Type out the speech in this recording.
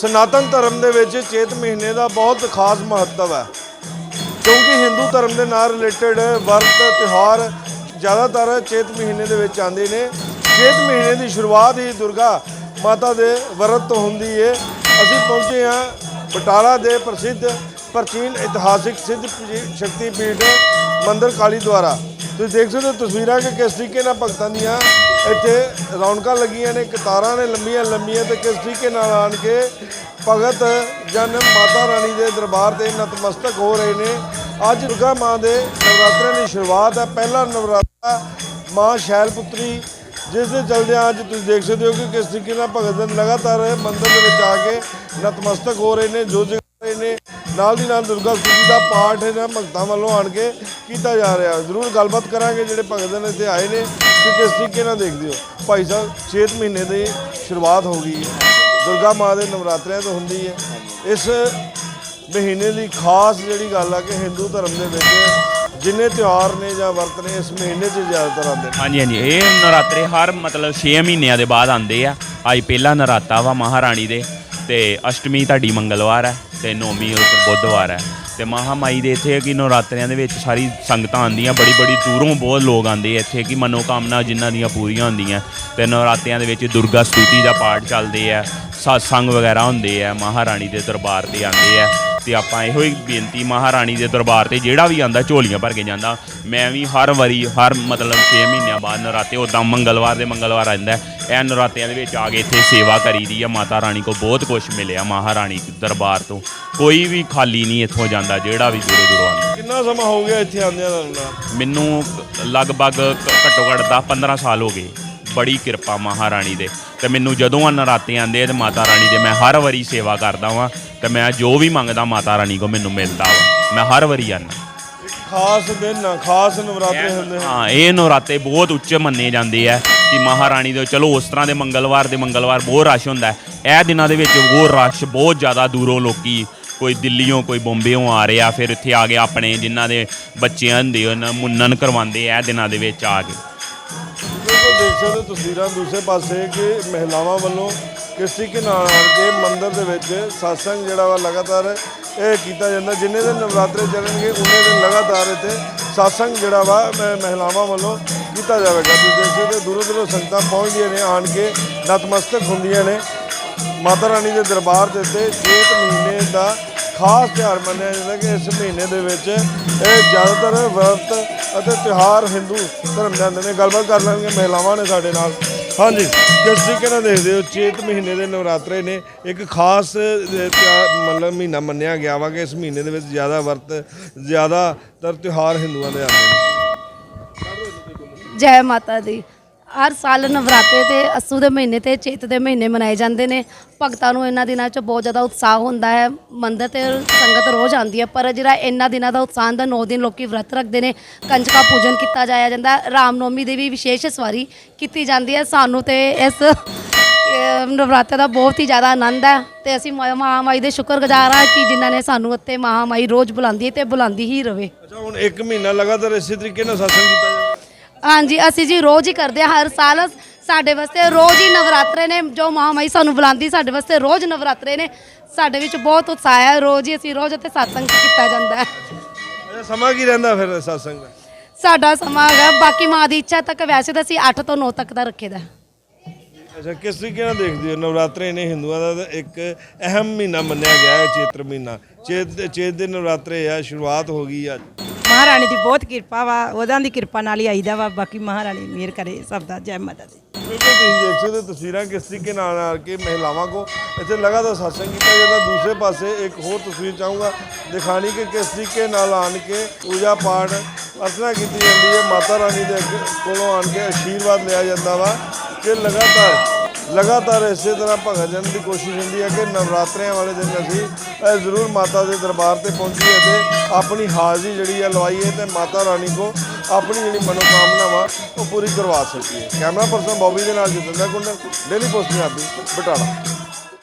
ਸਨਾਤਨ ਧਰਮ ਦੇ ਵਿੱਚ ਚੇਤ ਮਹੀਨੇ ਦਾ ਬਹੁਤ ਖਾਸ ਮਹੱਤਵ ਹੈ। ਕਿਉਂਕਿ ਹਿੰਦੂ ਧਰਮ ਦੇ ਨਾਲ ਰਿਲੇਟਡ ਵਰਤ, ਤਿਉਹਾਰ ਜ਼ਿਆਦਾਤਰ ਚੇਤ ਮਹੀਨੇ ਦੇ ਵਿੱਚ ਆਉਂਦੇ ਨੇ। ਚੇਤ ਮਹੀਨੇ ਦੀ ਸ਼ੁਰੂਆਤ ਹੀ ਦੁਰਗਾ ਮਾਤਾ ਦੇ ਵਰਤ ਤੋਂ ਹੁੰਦੀ ਹੈ ਅਸੀਂ ਪਹੁੰਚੇ ਹਾਂ ਬਟਾਲਾ ਦੇ ਪ੍ਰਸਿੱਧ ਪ੍ਰਾਚੀਨ ਇਤਿਹਾਸਿਕ ਸਿੱਧ ਪੀ- ਸ਼ਕਤੀ ਪੀਠ ਮੰਦਿਰ ਕਾਲੀ ਦੁਆਰਾ। ਤੁਸੀਂ ਦੇਖ ਸਕਦੇ ਹੋ ਤਸਵੀਰਾਂ ਕਿ ਕਿਸ ਤਰੀਕੇ ਨਾਲ ਭਗਤਾਂ ਦੀਆਂ ਇੱਥੇ ਰੌਣਕਾਂ ਲੱਗੀਆਂ ਨੇ ਕਤਾਰਾਂ ਨੇ ਲੰਬੀਆਂ ਲੰਬੀਆਂ ਤੇ ਕਿਸ ਤਰੀਕੇ ਨਾਲ ਆਣ ਕੇ ਭਗਤ ਜਨ ਮਾਤਾ ਰਾਣੀ ਦੇ ਦਰਬਾਰ ਤੇ ਨਤਮਸਤਕ ਹੋ ਰਹੇ ਨੇ। ਅੱਜ ਦੁਰਗਾ ਮਾਂ ਦੇ ਨਵਰਾਤਰਿਆਂ ਦੀ ਸ਼ੁਰੂਆਤ ਹੈ, ਪਹਿਲਾ ਨਵਰਾਤਰਾ ਮਾਂ ਸ਼ੈਲ ਪੁੱਤਰੀ ਜਿਸ ਦੇ ਚਲਦਿਆਂ ਅੱਜ ਤੁਸੀਂ ਦੇਖ ਸਕਦੇ ਹੋ ਕਿ ਕਿਸ ਤਰੀਕੇ ਨਾਲ ਭਗਤ ਜਨ ਲਗਾਤਾਰ ਮੰਦਰ ਦੇ ਵਿੱਚ ਆ ਕੇ ਨਤਮਸਤਕ ਹੋ ਰਹੇ ਨੇ ਜੋ ਜਗਾ ਰਹੇ ਨੇ। ਨਾਲ ਦੀ ਨਾਲ ਦੁਰਗਾ ਸਤੁਤੀ ਦਾ ਪਾਠ ਇਹਨਾਂ ਭਗਤਾਂ ਵੱਲੋਂ ਆਣ ਕੇ ਕੀਤਾ ਜਾ ਰਿਹਾ। ਜ਼ਰੂਰ ਗੱਲਬਾਤ ਕਰਾਂਗੇ ਜਿਹੜੇ ਭਗਤ ਜਨ ਇੱਥੇ ਆਏ ਨੇ। ਕਿ ਕਿਸ ਤਰੀਕੇ ਨਾਲ ਦੇਖਦੇ ਹੋ। ਭਾਈ ਸਾਹਿਬ 6 ਮਹੀਨੇ ਦੀ ਸ਼ੁਰੂਆਤ ਹੋ ਗਈ ਹੈ। ਦੁਰਗਾ ਮਾਂ ਦੇ ਨਵਰਾਤਰਿਆਂ ਤੋਂ ਹੁੰਦੀ ਹੈ। ਇਸ ਮਹੀਨੇ ਦੀ ਖਾਸ ਜਿਹੜੀ ਗੱਲ ਆ ਕਿ ਹਿੰਦੂ ਧਰਮ ਦੇ ਵਿੱਚ ਜਿੰਨੇ ਤਿਉਹਾਰ ਨੇ ਜਾਂ ਵਰਤ ਨੇ, ਇਸ ਮਹੀਨੇ 'ਚ ਜ਼ਿਆਦਾਤਰ ਆਉਂਦੇ ਨੇ। ਹਾਂਜੀ ਹਾਂਜੀ। ਇਹ ਨਰਾਤਰੇ ਹਰ ਮਤਲਬ 6 ਮਹੀਨਿਆਂ ਦੇ ਬਾਅਦ ਆਉਂਦੇ ਆ। ਅੱਜ ਪਹਿਲਾ ਨਰਾਤਾ ਵਾ ਮਹਾਰਾਣੀ ਦੇ ਤੇ ਅਸ਼ਟਮੀ ਤੁਹਾਡੀ ਮੰਗਲਵਾਰ ਹੈ ਤੇ ਨੌਵੀਂ ਉੱਤਰ ਬੁੱਧਵਾਰ ਹੈ। ਤੇ ਮਹਾਮਾਈ ਦੇ ਇੱਥੇ ਕਿ ਨਵਰਾਤਰਿਆਂ ਦੇ ਵਿੱਚ ਸਾਰੀ ਸੰਗਤਾਂ ਆਉਂਦੀਆਂ ਬੜੀ ਬੜੀ ਦੂਰੋਂ ਬਹੁਤ ਲੋਕ ਆਉਂਦੇ ਆ ਇੱਥੇ, ਕਿ ਮਨੋਕਾਮਨਾ ਜਿਨ੍ਹਾਂ ਦੀਆਂ ਪੂਰੀਆਂ ਹੁੰਦੀਆਂ। ਤੇ ਨਵਰਾਤਰਿਆਂ ਦੇ ਵਿੱਚ ਦੁਰਗਾ ਸਤੂਤੀ ਦਾ ਪਾਠ ਚੱਲਦੇ ਆ, ਸਤਸੰਗ ਵਗੈਰਾ ਹੁੰਦੇ ਆ, ਮਹਾਰਾਣੀ ਦੇ ਦਰਬਾਰ ਤੇ ਆਉਂਦੇ ਆ। ਤੇ ਆਪਾਂ ਇਹੋ ਹੀ ਬੇਨਤੀ ਮਹਾਰਾਣੀ ਦੇ ਦਰਬਾਰ ਤੇ ਜਿਹੜਾ ਵੀ ਆਂਦਾ ਝੋਲੀਆਂ ਭਰ ਕੇ ਜਾਂਦਾ। ਮੈਂ ਵੀ ਹਰ ਵਾਰੀ ਹਰ ਮਤਲਬ 6 ਮਹੀਨਿਆਂ ਬਾਅਦ ਨਰਾਤੇ ਉਦਾਂ ਮੰਗਲਵਾਰ ਦੇ ਮੰਗਲਵਾਰ ਆਂਦਾ ਇਹ ਨਰਾਤਿਆਂ ਦੇ ਵਿੱਚ ਆ ਕੇ ਇੱਥੇ ਸੇਵਾ ਕਰੀਦੀ ਆ। ਮਾਤਾ ਰਾਣੀ ਕੋ ਬਹੁਤ ਕੁਝ ਮਿਲਿਆ ਮਹਾਰਾਣੀ ਦੇ ਦਰਬਾਰ ਤੋਂ। ਕੋਈ ਵੀ ਖਾਲੀ ਨਹੀਂ ਇੱਥੋਂ ਜਾਂਦਾ ਜਿਹੜਾ ਵੀ ਦੂਰੋਂ ਦੂਰੋਂ ਆਂਦਾ ਕਿੰਨਾ ਸਮਾਂ ਹੋ ਗਿਆ ਇੱਥੇ ਆਉਂਦਿਆਂ ਦਾ ਨਾਲ? ਮੈਨੂੰ ਲਗਭਗ ਘੱਟੋ ਘੱਟ 10 15 ਸਾਲ ਹੋ ਗਏ। ਬੜੀ ਕਿਰਪਾ ਮਹਾਰਾਣੀ ਦੇ। ਤੇ ਮੈਨੂੰ ਜਦੋਂ ਆ ਨਰਾਤੇ ਆਂਦੇ ਆ ਤੇ ਮਾਤਾ ਰਾਣੀ ਦੇ ਮੈਂ ਹਰ ਵਾਰੀ ਸੇਵਾ ਕਰਦਾ ਵਾਂ ਤੇ ਮੈਂ ਜੋ ਵੀ ਮੰਗਦਾ ਮਾਤਾ ਰਾਣੀ ਕੋ ਮੈਨੂੰ ਮਿਲਦਾ ਵਾ। ਮੈਂ ਹਰ ਵਾਰੀ ਆਨਾ। ਖਾਸ ਦਿਨ ਆ ਖਾਸ ਨਵਰਾਤਰੇ ਹੁੰਦੇ ਹਾਂ ਇਹ ਨਰਾਤੇ ਬਹੁਤ ਉੱਚੇ ਮੰਨੇ ਜਾਂਦੇ ਆ ਕਿ ਮਹਾਰਾਣੀ ਦੇ ਚਲੋ ਉਸ ਤਰ੍ਹਾਂ ਦੇ ਮੰਗਲਵਾਰ ਦੇ ਮੰਗਲਵਾਰ ਬਹੁਤ ਰਸ਼ ਹੁੰਦਾ ਹੈ। ਇਹ ਦਿਨਾਂ ਦੇ ਵਿੱਚ ਉਹ ਰਸ਼ ਬਹੁਤ ਜ਼ਿਆਦਾ ਦੂਰੋਂ ਲੋਕੀ ਕੋਈ ਦਿੱਲੀੋਂ ਕੋਈ ਬੰਬੇੋਂ ਆ ਰਹੇ ਫਿਰ ਇੱਥੇ ਆ ਕੇ ਆਪਣੇ ਜਿਨ੍ਹਾਂ ਦੇ ਬੱਚੇ ਹੁੰਦੇ ਉਹਨਾਂ ਮੁੰਨਨ ਕਰਵਾਉਂਦੇ ਆ ਇਹ ਦਿਨਾਂ ਦੇ ਵਿੱਚ ਆ ਕੇ। ਬਿਲਕੁਲ ਦੇਖ ਤਸਵੀਰਾਂ ਦੂਸਰੇ ਪਾਸੇ ਕਿ ਮਹਿਲਾਵਾਂ ਵੱਲੋਂ ਕਿਸ ਤਰੀਕੇ ਨਾਲ ਆਣ ਕੇ ਮੰਦਿਰ ਦੇ ਵਿੱਚ satsang ਜਿਹੜਾ ਵਾ ਲਗਾਤਾਰ ਇਹ ਕੀਤਾ ਜਾਂਦਾ। ਜਿੰਨੇ ਦਿਨ ਨਵਰਾਤਰੇ ਚੱਲਣਗੇ, ਉਨੇ ਦਿਨ ਲਗਾਤਾਰ ਇੱਥੇ satsang ਜਿਹੜਾ ਵਾ ਮਹਿਲਾਵਾਂ ਵੱਲੋਂ ਕੀਤਾ ਜਾਵੇਗਾ। ਤੁਸੀਂ ਦੇਖ ਸਕਦੇ ਦੂਰੋਂ ਦੂਰੋਂ ਸੰਗਤਾਂ ਪਹੁੰਚਦੀਆਂ ਨੇ, ਆਣ ਕੇ ਨਤਮਸਤਕ ਹੁੰਦੀਆਂ ਨੇ। ਮਾਤਾ ਰਾਣੀ ਦੇ ਦਰਬਾਰ ਦੇ ਉੱਤੇ ਚੇਤ ਮਹੀਨੇ ਦਾ ਖਾਸ ਤਿਉਹਾਰ ਮੰਨਿਆ ਜਾਂਦਾ ਕਿ ਇਸ ਮਹੀਨੇ ਦੇ ਵਿੱਚ ਇਹ ਜ਼ਿਆਦਾਤਰ ਵਰਤ ਅਤੇ ਤਿਉਹਾਰ ਹਿੰਦੂ ਧਰਮ ਦੇ ਆਉਂਦੇ ਨੇ ਗੱਲਬਾਤ ਕਰ ਲਾਂਗੇ ਮਹਿਲਾਵਾਂ ਨੇ ਸਾਡੇ ਨਾਲ। ਹਾਂਜੀ ਕਿਸ ਤਰੀਕੇ ਨਾਲ ਦੇਖਦੇ ਹੋ, ਚੇਤ ਮਹੀਨੇ ਦੇ ਨਵਰਾਤਰੇ ਨੇ ਇੱਕ ਖਾਸ ਤਿਉਹਾਰ ਮਤਲਬ ਮਹੀਨਾ ਮੰਨਿਆ ਗਿਆ ਵਾ ਕਿ ਇਸ ਮਹੀਨੇ ਦੇ ਵਿੱਚ ਜ਼ਿਆਦਾ ਵਰਤ, ਜ਼ਿਆਦਾਤਰ ਤਿਉਹਾਰ ਹਿੰਦੂਆਂ ਦੇ ਆਉਂਦੇ ਨੇ। ਜੈ ਮਾਤਾ ਦੀ। ਹਰ ਸਾਲ ਨਵਰਾਤੇ ਤੇ ਅਸੂ ਦੇ ਮਹੀਨੇ ਤੇ ਚੇਤ ਦੇ ਮਹੀਨੇ ਮਨਾਏ ਜਾਂਦੇ ਨੇ। ਭਗਤਾਂ ਨੂੰ ਇਹਨਾਂ ਦਿਨਾਂ 'ਚ ਬਹੁਤ ਜ਼ਿਆਦਾ ਉਤਸ਼ਾਹ ਹੁੰਦਾ ਹੈ। ਮੰਦਰ ਤੇ ਸੰਗਤ ਰੋਜ਼ ਆਉਂਦੀ ਹੈ ਪਰ ਜਿਹੜਾ ਇਹਨਾਂ ਦਿਨਾਂ ਦਾ ਉਤਸ਼ਾਹ ਦਾ 9 ਦਿਨ ਲੋਕੀ ਵਰਤ ਰੱਖਦੇ ਨੇ। ਕੰਜਕਾ ਪੂਜਨ ਕੀਤਾ ਜਾਇਆ ਜਾਂਦਾ। ਰਾਮਨੌਮੀ ਦੀ ਵੀ ਵਿਸ਼ੇਸ਼ ਸਵਾਰੀ ਕੀਤੀ ਜਾਂਦੀ ਹੈ। ਸਾਨੂੰ ਤੇ ਇਸ ਅਹ, ਨਵਰਾਤੇ ਦਾ ਬਹੁਤ ਹੀ ਜ਼ਿਆਦਾ ਆਨੰਦ ਹੈ ਤੇ ਅਸੀਂ ਮਾ- ਮਹਾਮਾਈ ਦੇ ਸ਼ੁਕਰਗੁਜ਼ਾਰ ਹਾਂ ਕਿ ਜਿਨ੍ਹਾਂ ਨੇ ਸਾਨੂੰ ਇੱਥੇ ਮਹਾਮਾਈ ਰੋਜ਼ ਬੁਲਾਉਂਦੀ ਹੈ ਤੇ ਬੁਲਾਉਂਦੀ ਹੀ ਰਵੇ। ਅੱਛਾ ਹੁਣ ਇੱਕ ਮਹੀਨਾ ਲਗਾਤਾਰ ਇਸੇ ਤਰੀਕੇ ਨਾਲ ਸਾਸਨ ਕੀਤਾ ਹਾਂਜੀ ਅਸੀਂ ਜੀ ਰੋਜ਼ ਹੀ ਕਰਦੇ ਹਾਂ ਹਰ ਸਾਲ ਸਾਡੇ ਵਾਸਤੇ ਰੋਜ਼ ਹੀ ਨਵਰਾਤਰੇ ਨੇ ਜੋ ਮਹਾਮਾਈ ਸਾਨੂੰ ਬੁਲਾਉਂਦੀ ਸਾਡੇ ਵਾਸਤੇ ਰੋਜ਼ ਨਵਰਾਤਰੇ ਨੇ। ਸਾਡੇ ਵਿੱਚ ਬਹੁਤ ਉਤਸ਼ਾਹ ਹੈ ਰੋਜ਼ ਹੀ ਅਸੀਂ ਰੋਜ਼ ਇੱਥੇ ਸਤਸੰਗ ਕੀਤਾ ਜਾਂਦਾ ਹੈ। ਅੱਛਾ ਸਮਾਂ ਕੀ ਰਹਿੰਦਾ ਫਿਰ ਸਾਸੰਗ ਦਾ? ਸਾਡਾ ਸਮਾਂ ਹੈਗਾ ਬਾਕੀ ਮਾਂ ਦੀ ਇੱਛਾ ਤੱਕ ਵੈਸੇ ਤਾਂ ਅਸੀਂ 8 ਤੋਂ 9 ਤੱਕ ਦਾ ਰੱਖੇਦਾ ਅੱਛਾ ਕਿਸ ਤਰੀਕੇ ਨਾਲ ਦੇਖਦੇ ਹੋ? ਨਵਰਾਤਰੇ ਨੇ ਹਿੰਦੂਆਂ ਦਾ ਤਾਂ ਇੱਕ ਅਹਿਮ ਮਹੀਨਾ ਮੰਨਿਆ ਗਿਆ ਹੈ ਚੇਤਰ ਮਹੀਨਾ। ਚੇਤ ਚੇਤ ਦੇ ਨਵਰਾਤਰੇ ਆ ਸ਼ੁਰੂਆਤ ਹੋ ਗਈ ਅੱਜ। ਮਹਾਰਾਣੀ ਦੀ ਬਹੁਤ ਕਿਰਪਾ ਵਾ, ਉਹਦਾਂ ਦੀ ਕਿਰਪਾ ਨਾਲ ਹੀ ਆਈਦਾ ਵਾ, ਬਾਕੀ ਮਹਾਰਾਣੀ ਮਿਹਰ ਕਰੇ ਸਭ ਦਾ, ਜੈ ਮਾਤਾ ਦੀ। ਬਿਲਕੁਲ ਤੁਸੀਂ ਦੇਖ ਸਕਦੇ ਹੋ ਤਸਵੀਰਾਂ ਕਿਸ ਤਰੀਕੇ ਨਾਲ ਆ ਕੇ ਮਹਿਲਾਵਾਂ ਕੋ, ਇੱਥੇ ਲਗਾਤਾਰ satsang ਕੀਤਾ ਜਾਂਦਾ, ਦੂਸਰੇ ਪਾਸੇ ਇੱਕ ਹੋਰ ਤਸਵੀਰ ਚਾਹੂੰਗਾ, ਦਿਖਾਣੀ ਕਿ ਕਿਸ ਤਰੀਕੇ ਨਾਲ ਆਣ ਕੇ ਪੂਜਾ ਪਾਠ, ਅਰਚਨਾ ਕੀਤੀ ਜਾਂਦੀ ਹੈ, ਮਾਤਾ ਰਾਣੀ ਦੇ ਅੱਗੇ ਕੋਲੋਂ ਆਣ ਕੇ ਆਸ਼ੀਰਵਾਦ ਲਿਆ ਜਾਂਦਾ ਵਾ, ਕਿ ਲਗਾਤਾਰ ਲਗਾਤਾਰ ਇਸੇ ਤਰ੍ਹਾਂ ਭਗਤ ਜਨ ਦੀ ਕੋਸ਼ਿਸ਼ ਹੁੰਦੀ ਹੈ ਕਿ ਨਵਰਾਤਰਿਆਂ ਵਾਲੇ ਦਿਨ ਅਸੀਂ ਅ, ਜ਼ਰੂਰ ਮਾਤਾ ਦੇ ਦਰਬਾਰ ਤੇ ਪਹੁੰਚੀਏ ਤੇ ਆਪਣੀ ਹਾਜ਼ਰੀ ਜਿਹੜੀ ਹੈ ਲਵਾਈਏ ਤੇ ਮਾਤਾ ਰਾਣੀ ਕੋ ਆਪਣੀ ਜਿਹੜੀ ਮਨੋਕਾਮਨਾਵਾਂ ਉਹ ਪੂਰੀ ਕਰਵਾ ਸਕੀਏ। ਕੈਮਰਾ ਪਰਸਨ ਬੌਬੀ ਦੇ ਨਾਲ ਜਤਿੰਦਰ ਕੁੰਡਲ ਡੇਲੀ ਪੋਸਟ ਪੰਜਾਬੀ ਬਟਾਲਾ।